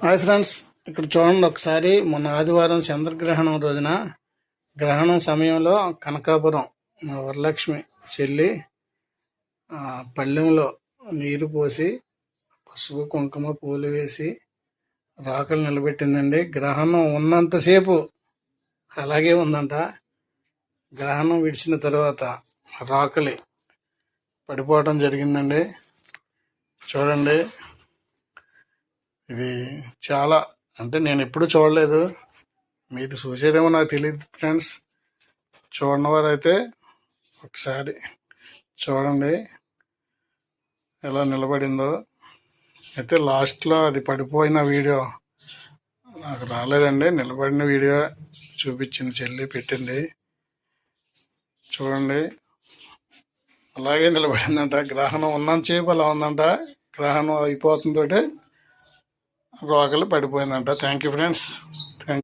Hi friends ఇక్కడ చూడండి ఒకసారి మొన్న ఆదివారం చంద్రగ్రహణం రోజున గ్రహణం సమయంలో కనకాపురం మా వరలక్ష్మి చెల్లి పళ్ళెంలో నీరు పోసి పసుపు కుంకుమ పూలు వేసి రాకలు నిలబెట్టిందండి. గ్రహణం ఉన్నంతసేపు అలాగే ఉందంట. గ్రహణం విడిచిన తర్వాత రాకలి పడిపోవడం జరిగిందండి. చూడండి. ఇది చాలా అంటే నేను ఎప్పుడు చూడలేదు. మీరు చూసేదేమో నాకు తెలియదు ఫ్రెండ్స్. చూడని వారైతే ఒకసారి చూడండి. ఎలా నిలబడిందో. అయితే లాస్ట్లో అది పడిపోయిన వీడియో నాకు రాలేదండి. నిలబడిన వీడియో చూపించింది చెల్లి పెట్టింది. చూడండి. అలాగే నిలబడిందంట. గ్రహణం ఉన్నంతసేపు అలా ఉందంట. గ్రహణం అయిపోతుందంటే రోగలు పడిపోయిందంట. Thank you friends